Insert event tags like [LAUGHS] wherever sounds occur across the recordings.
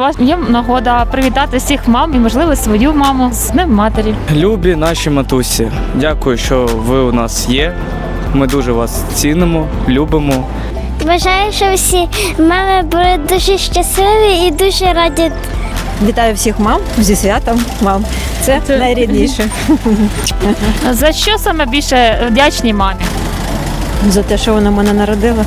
У вас є нагода привітати всіх мам і, можливо, свою маму з Днем матері. Любі наші матусі, дякую, що ви у нас є. Ми дуже вас цінимо, любимо. Бажаю, що всі мами були дуже щасливі і дуже раді. Вітаю всіх мам зі святом мам. Це, найрідніше. За що саме більше вдячні мамі? За те, що вона мене народила.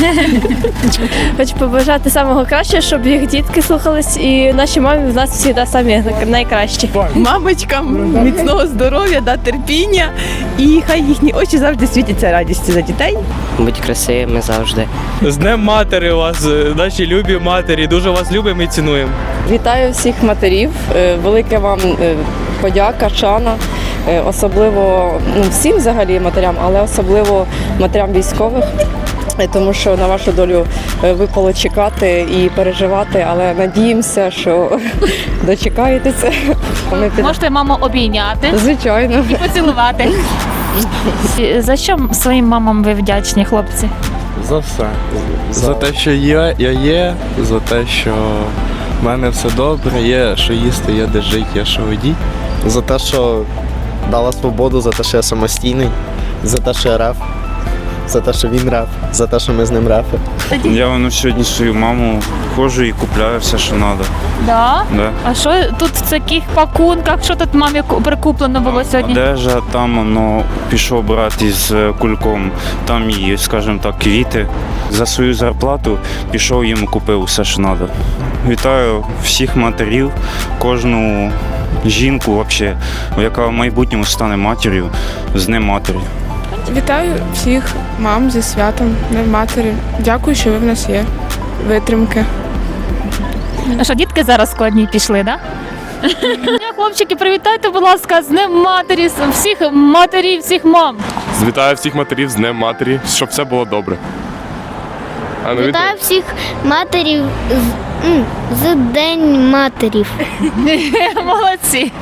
[LAUGHS] Хочу побажати самого кращого, щоб їх дітки слухались, і наші мамі в нас завжди самі найкращі. мамочкам міцного здоров'я, да, терпіння, і хай їхні очі завжди світяться радістю за дітей. Будь красивими завжди. З Днем матері вас, е, наші любі матері. Дуже вас любимо і цінуємо. Вітаю всіх матерів. Е, Велике вам е, подяка, шана. Особливо ну, всім взагалі матерям, але особливо матерям військових. Е, Тому що на вашу долю е, випало чекати і переживати, але надіємося, що [LAUGHS] дочекаєтеся. Ми під- Можете маму обійняти Звичайно. і поцілувати. За що своїм мамам ви вдячні, хлопці? За все. За те, що є, я є, за те, що в мене все добре, є що їсти, є де жити, є що водіть. за те, що дала свободу, за те, що я самостійний, за те, що я реф, за те, що він реф, за те, що ми з ним рефи. Я воно сьогодні свою маму ходжу і купляю все, що треба. Да? Да. А що тут в таких пакунках? Що тут мамі ку- прикуплено було сьогодні? Одежа там воно пішов брат із е, кульком, там і, скажімо так, квіти. За свою зарплату пішов їм купив все, що треба. Вітаю всіх матерів, кожну жінку, взагалі, яка в майбутньому стане матір'ю з Днем матері. Вітаю всіх мам зі святом, матері. Дякую, що ви в нас є. Витримки. А що, дітки зараз складні пішли, да? Хлопчики, привітайте, будь ласка, з Днем матері, всіх матерів, всіх мам. Вітаю всіх матерів з Днем матері, щоб все було добре. А ну, Вітаю всіх матерів з, з День матерів. [LAUGHS] Молодці.